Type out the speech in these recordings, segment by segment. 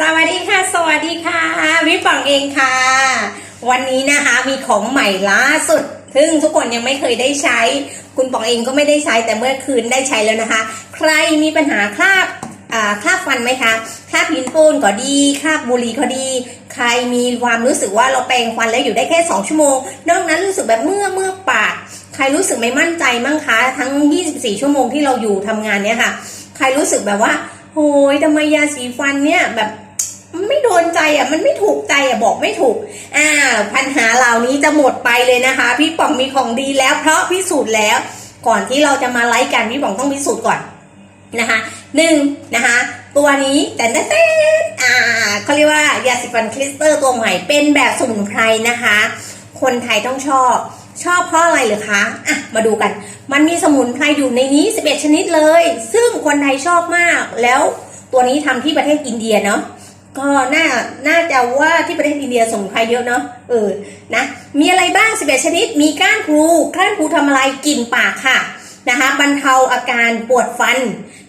สวัสดีค่ะ สวัสดีค่ะวิปังเองค่ะ วันนี้นะคะมีของใหม่ล่าสุด ซึ่งทุกคนยังไม่เคยได้ใช้ คุณปองเองก็ไม่ได้ใช้แต่เมื่อคืนได้ใช้แล้วนะคะ ใครมีปัญหาคราบคราบฟันไหมคะคราบหินปูนก็ดีคราบบุหรี่ก็ดี ใครมีความรู้สึกว่าเราแปรงฟันแล้วอยู่ได้แค่ 2 ชั่วโมง นอกนั้นรู้สึกแบบเมื่อเมื่อปาก ใครรู้สึกไม่มั่นใจมั่งคะทั้ง 24 ชั่วโมงที่เราอยู่ทำงานเนี่ยค่ะ ใครรู้สึกแบบว่า โอ้ยทำไมยาสีฟันเนี่ยแบบมันไม่โดนใจอะมันไม่ถูกใจอะบอกไม่ถูก อ่า ปัญหาเหล่านี้จะหมดไปเลยนะคะ พี่ป๋องมีของดีแล้ว เพราะพิสูจน์แล้ว ก่อนที่เราจะมาไลฟ์กันพี่ป๋องต้องพิสูจน์ก่อนนะคะหนึ่งนะคะตัวนี้แต่แต่แต่อ่าเขาเรียกว่ายาสีฟันคริสเตอร์ตัวใหม่เป็นแบบสมุนไพรนะคะ คนไทยต้องชอบ ชอบเพราะอะไรหรือคะอะมาดูกัน มันมีสมุนไพรอยู่ในนี้ 11 ชนิดเลย ซึ่งคนไทยชอบมาก แล้วตัวนี้ทำที่ประเทศอินเดียเนาะ ก็น่า น่าจะว่าที่ประเทศอินเดียสมุนไพรเยอะเนาะ เออ นะ มีอะไรบ้าง 11 ชนิด มีก้านพลู ก้านพลูทำอะไรกลิ่นปากค่ะ นะคะ บรรเทาอาการปวดฟัน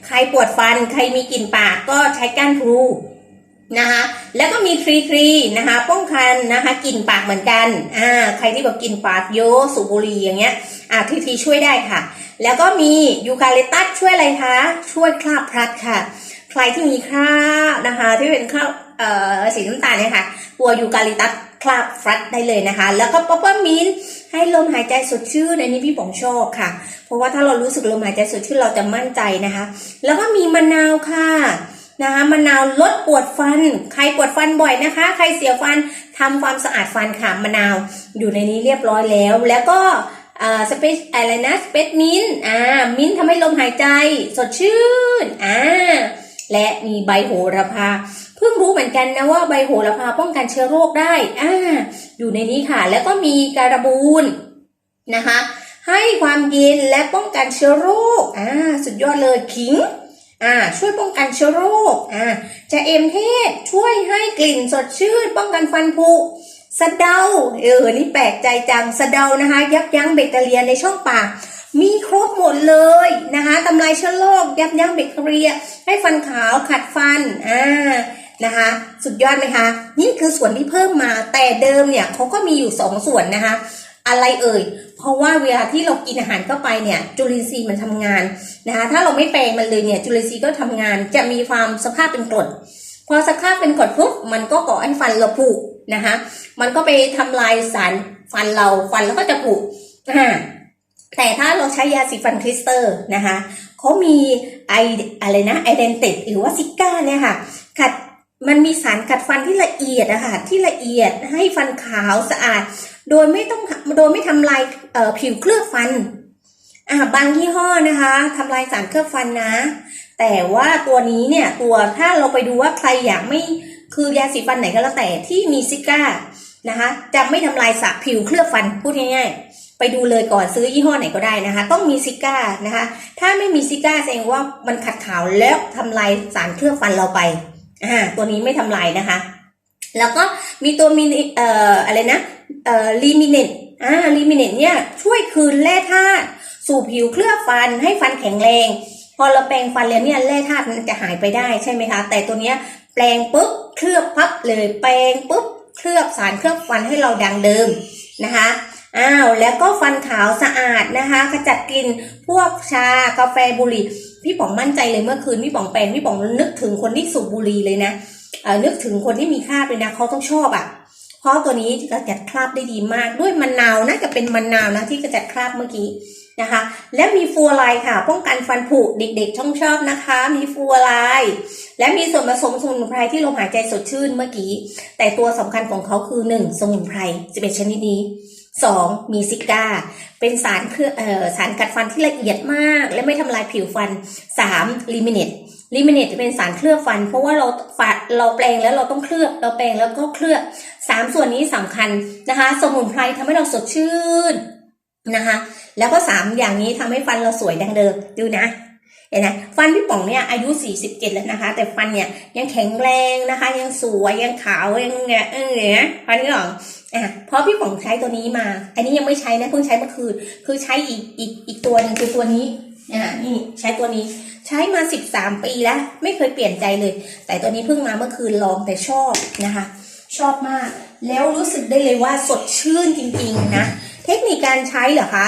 ใครปวดฟัน ใครมีกลิ่นปากก็ใช้ก้านพลู นะคะแล้วก็มีทรีทรีนะคะป้องกันนะคะกลิ่นปากเหมือนกันอ่าใครที่แบบกลิ่นปากเยอะสูบบุหรี่อย่างเงี้ยอ่าทรีทรีช่วยได้ค่ะ แล้วก็มียูคาลิปตัสช่วยอะไรคะช่วยคราบพลัดค่ะ ใครที่มีคราบนะคะที่เป็นคราบเอ่อสีน้ำตาลเนี่ยค่ะตัวยูคาลิปตัสคราบฟรัดได้เลยนะคะ แล้วก็ป๊อปเปอร์มินให้ลมหายใจสดชื่นอันนี้พี่ป๋องชอบค่ะ เพราะว่าถ้าเรารู้สึกลมหายใจสดชื่นเราจะมั่นใจนะคะ แล้วก็มีมะนาวค่ะ นะคะมะนาวลดปวดฟัน ใครปวดฟันบ่อยนะคะ ใครเสียฟันทำความสะอาดฟันค่ะมะนาวอยู่ในนี้เรียบร้อยแล้ว แล้วก็สเปซอะไรนะสเปซมินอ่ามินทำให้ลมหายใจ สดชื่นอ่าและมีใบโหระพา เพิ่งรู้เหมือนกันนะว่าใบโหระพาป้องกันเชื้อโรคได้อ่าอยู่ในนี้ค่ะ แล้วก็มีการบูนนะคะ ให้ความเย็นและป้องกันเชื้อโรคอ่าสุดยอดเลยขิง อ่าช่วยป้องกันเชื้อโรคอ่าจะเอ็มเทศช่วยให้กลิ่นสดชื่น ป้องกันฟันผุสะเดาเออนี่แปลกใจจังสะเดานะคะ ยับยั้งแบคทีเรียในช่องปากมีครบหมดเลยนะคะทำลายเชื้อโรคยับยั้งแบคทีเรีย ให้ฟันขาวขัดฟันอ่านะคะ สุดยอดไหมคะ นี่คือส่วนที่เพิ่มมาแต่เดิมเนี่ยเขาก็มีอยู่สองส่วนนะคะ อะไรเอ่ย เพราะว่าเวลาที่เรากินอาหารเข้าไปเนี่ย จุลินทรีย์มันทำงานนะคะ ถ้าเราไม่แปลงมันเลยเนี่ย จุลินทรีย์ก็ทำงาน จะมีความสภาพเป็นกรด พอสภาพเป็นกรดปุ๊บ มันก็ก่อให้ฟันเราผุนะคะ มันก็ไปทำลายสารฟันเรา ฟันแล้วก็จะผุอ่าแต่ถ้าเราใช้ยาสีฟันคริสเตอร์นะคะเขามีไออะไรนะไอเดนติกหรือว่าซิก้าเนี่ยค่ะ ขัดมันมีสารขัดฟันที่ละเอียดอะค่ะที่ละเอียดให้ฟันขาวสะอาด โดยไม่ต้องโดยไม่ทำลายผิวเคลือบฟันอ่าบางยี่ห้อนะคะทำลายสารเคลือบฟันนะ แต่ว่าตัวนี้เนี่ยตัวถ้าเราไปดูว่าใครอยากไม่คือยาสีฟันไหนก็แล้วแต่ที่มีซิก้านะคะจะไม่ทำลายสารผิวเคลือบฟันพูดง่ายๆ ไปดูเลยก่อนซื้อยี่ห้อไหนก็ได้นะคะ ต้องมีซิก้านะคะ ถ้าไม่มีซิก้าแสดงว่ามันขัดขาวแล้วทำลายสารเคลือบฟันเราไปอ่าตัวนี้ไม่ทำลายนะคะ แล้วก็มีตัวมินเอ่ออะไรนะ เอ่อลิมิเนตอ่าลิมิเนตเนี่ยช่วยคืนแร่ธาตุสู่ผิวเคลือบฟันให้ฟันแข็งแรง พอเราแปรงฟันแล้วเนี่ยแร่ธาตุมันจะหายไปได้ใช่ไหมคะ แต่ตัวเนี้ยแปรงปุ๊บเคลือบพับเลยแปรงปุ๊บเคลือบสารเคลือบฟันให้เราดังเดิมนะคะอ้าวแล้วก็ฟันขาวสะอาดนะคะขจัดกลิ่นพวกชากาแฟบุหรี่พี่ป๋องมั่นใจเลยเมื่อคืนพี่ป๋องแปลงพี่ป๋องนึกถึงคนที่สูบบุหรี่เลยนะเออนึกถึงคนที่มีคราบเลยนะเขาต้องชอบอะ่ะ เพราะตัวนี้กระจัดคราบได้ดีมากด้วยมะนาวน่าจะเป็นมะนาวนะที่กระจัดคราบเมื่อกี้นะคะ และมีฟัวไลค่ะ ป้องกันฟันผุเด็กๆช่องชอบนะคะ มีฟัวไลและมีส่วนผสมสมุนไพรที่ลมหายใจสดชื่นเมื่อกี้ แต่ตัวสำคัญของเขาคือ 1. สมุนไพร11ชนิดนี้ 2. มีซิก้า เป็นสารเคลือบเอ่อสารกัดฟันที่ละเอียดมาก และไม่ทำลายผิวฟัน 3. ลิมิเนต ลิมิเนตจะเป็นสารเคลือบฟัน เพราะว่าเราฝัดเราแปลงแล้วเราต้องเคลือบ เราแปลงแล้วก็เคลือบสามส่วนนี้สำคัญนะคะ สมุนไพรทำให้เราสดชื่นนะคะ แล้วก็สามอย่างนี้ทำให้ฟันเราสวยดังเดิมดูนะเห็นไหมฟันพี่ป๋องเนี่ยอายุ 47 แล้วนะคะ แต่ฟันเนี่ยยังแข็งแรงนะคะ ยังสวยยังขาวยังเนี่ยเออเนี่ยฟันนี่หรออะเพราะพี่ป๋องใช้ตัวนี้มา อันนี้ยังไม่ใช้นะเพิ่งใช้เมื่อคืนคือใช้อีกอีกอีกตัวหนึงคือตัวนี้อ่านี่ใช้ตัวนี้ ใช้มา 13 ปีแล้ว ไม่เคยเปลี่ยนใจเลย แต่ตัวนี้เพิ่งมาเมื่อคืนลองแต่ชอบนะคะ ชอบมาก แล้วรู้สึกได้เลยว่าสดชื่นจริงๆนะ เทคนิคการใช้เหรอคะ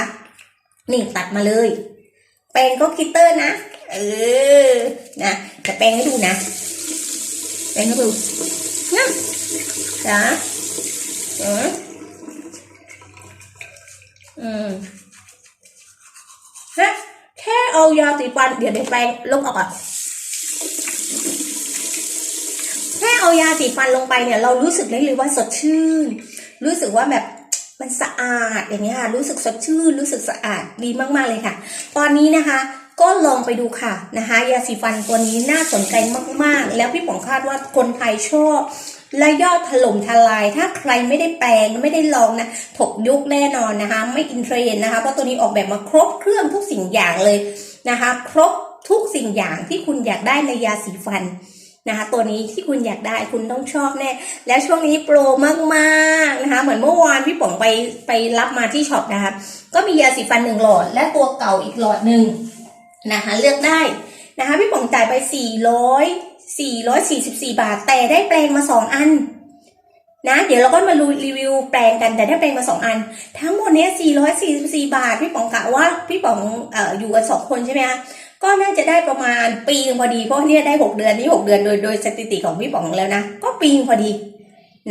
นี่ตัดมาเลย แปรงก็คิตเตอร์นะ เออ นะจะแปรงให้ดูนะ แปรงให้ดูนะจ้าอืมอืม เอายาสีฟัน เดี๋ยวเดี๋ยวแปรงลงออกอะแค่เอายาสีฟันลงไปเนี่ย เรารู้สึกได้เลยว่าสดชื่น รู้สึกว่าแบบมันสะอาดอย่างเงี้ค่ะ รู้สึกสดชื่น รู้สึกสะอาดดีมากๆเลยค่ะ ตอนนี้นะคะก็ลองไปดูค่ะนะคะ ยาสีฟันตัวนี้น่าสนใจมากๆ แล้วพี่ป๋องคาดว่าคนไทยชอบ และยอดถล่มทลาย ถ้าใครไม่ได้แปลงไม่ได้ลองนะถกยุคแน่นอนนะคะ ไม่อินเทรนนะคะ เพราะตัวนี้ออกแบบมาครบเครื่องทุกสิ่งอย่างเลยนะคะ ครบทุกสิ่งอย่างที่คุณอยากได้ในยาสีฟันนะคะ ตัวนี้ที่คุณอยากได้คุณต้องชอบแน่ แล้วช่วงนี้โปรมากๆนะคะ เหมือนเมื่อวานพี่ป๋องไปไปรับมาที่ช็อปนะคะ ก็มียาสีฟันหนึ่งหลอด และตัวเก่าอีกหลอดหนึ่งนะคะ เลือกได้นะคะ พี่ป๋องจ่ายไป400 444 บาท แต่ได้แปลงมา 2 อัน นะ เดี๋ยวเราก็มารีวิวแปลงกันแต่ได้แปลงมา 2 อัน ทั้งหมดเนี้ย444 บาท พี่ป๋องกะว่าพี่ป๋องเอ่ออยู่กันสองคนใช่ไหมคะก็น่าจะได้ประมาณปีพอดีเพราะเนี่ยได้ 6 เดือนนี่6เดือนโดยโดยสถิติของพี่ป๋องแล้วนะ ก็ปีพอดี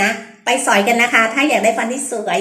นะ ไปสอยกันนะคะ ถ้าอยากได้ฟันที่สวย